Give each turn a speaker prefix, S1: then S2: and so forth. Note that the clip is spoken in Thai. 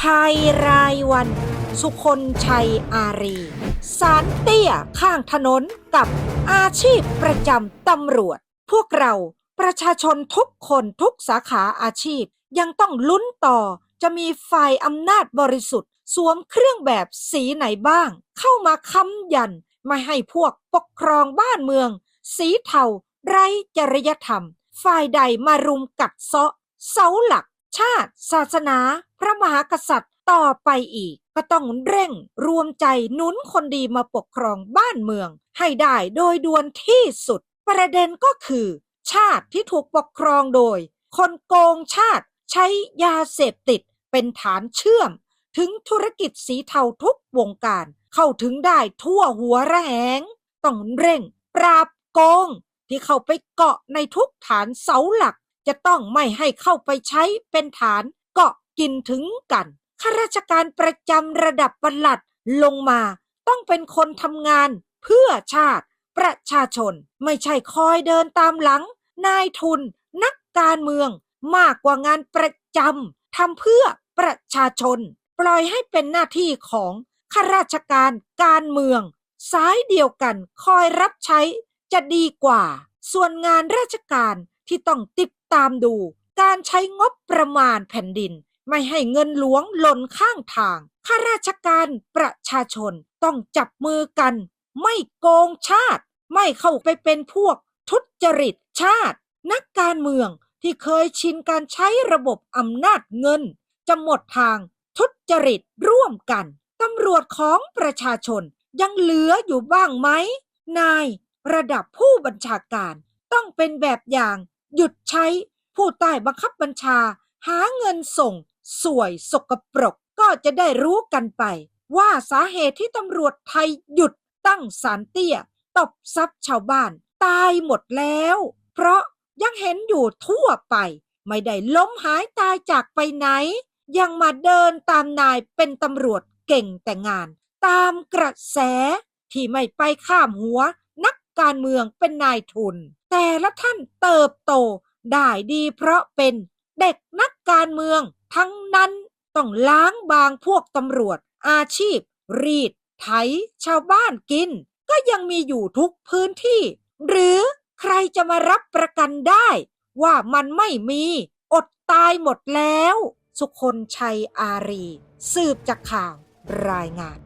S1: ภายรายวัน สุคนชัยอารี สารเตี้ยข้างถนนกับอาชีพประจำตำรวจ พวกเราประชาชนทุกคนทุกสาขาอาชีพ ยังต้องลุ้นต่อจะมีฝ่ายอำนาจบริสุทธิ์ สวมเครื่องแบบสีไหนบ้าง เข้ามาค้ำยันไม่ให้พวกปกครองบ้านเมือง สีเทา ไร้จริยธรรม ฝ่ายใดมารุมกัดเซาะ เสาหลัก ชาติ ศาสนา พระมหากษัตริย์ต่อไปอีก ก็ต้องเร่งรวมใจหนุนคนดีมาปกครองบ้านเมือง ให้ได้โดยด่วนที่สุด ประเด็นก็คือ ชาติที่ถูกปกครองโดย คนโกงชาติใช้ยาเสพติดเป็นฐานเชื่อม ถึงธุรกิจสีเทาทุกวงการ เข้าถึงได้ทั่วหัวระแหง ต้องเร่ง ปราบโกง ที่เข้าไปเกาะในทุกฐานเสาหลัก จะต้องไม่ให้เข้าไปใช้เป็นฐานเกาะกินถึงกันข้าราชการประจำระดับประหลัดลงมา ต้องเป็นคนทำงาน เพื่อชาติ ประชาชนไม่ใช่คอยเดินตามหลัง นายทุน นักการเมือง มากกว่างานประจำทำเพื่อประชาชน ปล่อยให้เป็นหน้าที่ของข้าราชการการเมือง สายเดียวกันคอยรับใช้จะดีกว่า ส่วนงานราชการที่ต้องติดตามดูการใช้งบประมาณแผ่นดิน ไม่ให้เงินหลวงหล่นข้างทาง ข้าราชการประชาชนต้องจับมือกัน ไม่โกงชาติ ไม่เข้าไปเป็นพวกทุจริตชาติ นักการเมืองที่เคยชินการใช้ระบบอำนาจเงิน จะหมดทางทุจริตร่วมกันตำรวจของประชาชนยังเหลืออยู่บ้างไหม นาย ระดับผู้บัญชาการต้องเป็นแบบอย่าง หยุดใช้ผู้ใต้บังคับบัญชา หาเงินส่ง สวยสกปรกก็จะได้รู้กันไป ว่าสาเหตุที่ตำรวจไทยหยุดตั้งสารเตี้ย ตบทรัพย์ชาวบ้าน ตายหมดแล้ว เพราะยังเห็นอยู่ทั่วไป ไม่ได้ล้มหายตายจากไปไหน ยังมาเดินตามนายเป็นตำรวจเก่งแต่งาน ตามกระแสที่ไม่ไปข้ามหัวนักการเมืองเป็นนายทุน แต่ละท่านเติบโตได้ดีเพราะเป็นเด็กนักการเมือง ทั้งนั้นต้องล้างบางพวกตำรวจ อาชีพ รีด ไถ ชาวบ้านกิน ก็ยังมีอยู่ทุกพื้นที่ หรือใครจะมารับประกันได้ ว่ามันไม่มี อดตายหมดแล้ว สุคนชัยอารี สืบจากข่าวรายงาน